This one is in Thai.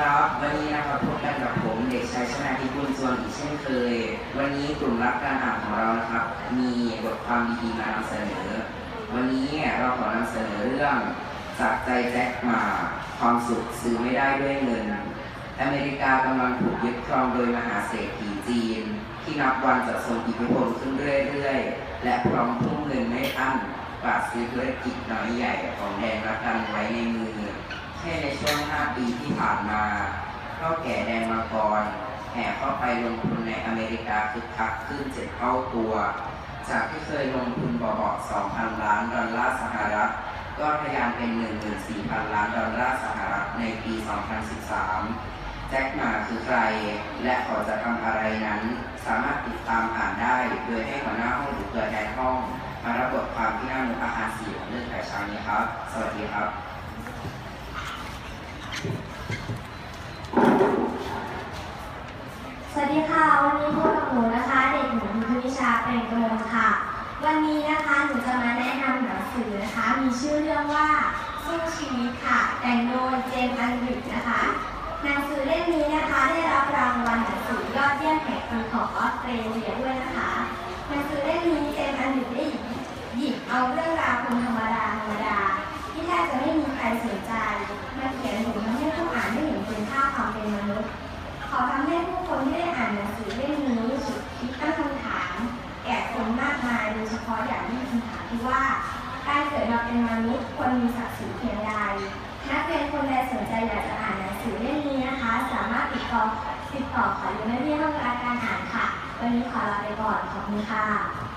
ครับ วันนี้นะครับพบกันกับผมเด็กชายชนาธิกุลส่วนอีกเช่นเคย วันนี้กลุ่มรับการอ่านของเรานะครับ มีบทความดีๆมานำเสนอ วันนี้เราขอนำเสนอเรื่องจากใจแจ็คมาความสุขซื้อไม่ได้ด้วยเงิน อเมริกากำลังถูกยึดครองโดยมหาเศรษฐีจีน ที่นับวันจะทรงอิทธิพลขึ้นเรื่อยๆ และพร้อมทุ่มเงินไม่อั้นกว่าซื้อธุรกิจน้อยใหญ่ของแดนรักันไว้ในมือ ช่วง 5 ปีที่ผ่านมาเท่าแก่แดนมังกรแห่เข้าไปลงทุนในอเมริกาคึกคักขึ้นเจ็ดเท่าตัว จากที่เคยลงทุนบ่อๆ2,000 ล้านดอลลาร์สหรัฐ ก็ทะยานเป็น 14,000 ล้านดอลลาร์สหรัฐในปี 2013 แจ็คหมาคือใคร และเขาจะทำอะไรนั้น สามารถติดตามอ่านได้ โดยให้หัวหน้าห้องหรือตัวแทนห้อง มารับบทความที่หน้ามุกอาคารสี่ของเรื่องแต่เช้านี้ครับ สวัสดีครับ สวัสดีค่ะ วันนี้พบกับหนูนะคะ เด็กหญิงพิมพิชาเป็นกระมงค่ะ วันนี้นะคะหนูจะมาแนะนำหนังสือนะคะ มีชื่อเรื่องว่าสู้ชีวิตค่ะ แต่งโดยเจมส์อันดริดนะคะ หนังสือเล่มนี้นะคะ ได้รับรางวัลหนังสือยอดเยี่ยมแห่งปีของออสเตรเลียด้วยนะคะ หนังสือเล่มนี้เจมส์อันดริดได้หยิบเอาเรื่องราวคนธรรมดาธรรมดาที่แทบจะไม่มีใครสน การเกิดมาเป็นมนุษย์ควรมีศักดิ์ศรีเพียงใด นักเรียนคนใดสนใจอยากจะอ่านหนังสือเล่มนี้นะคะ สามารถติดต่อติดต่อขออยู่ในที่ห้องการอ่านค่ะ วันนี้ขอลาไปก่อน ขอบคุณค่ะ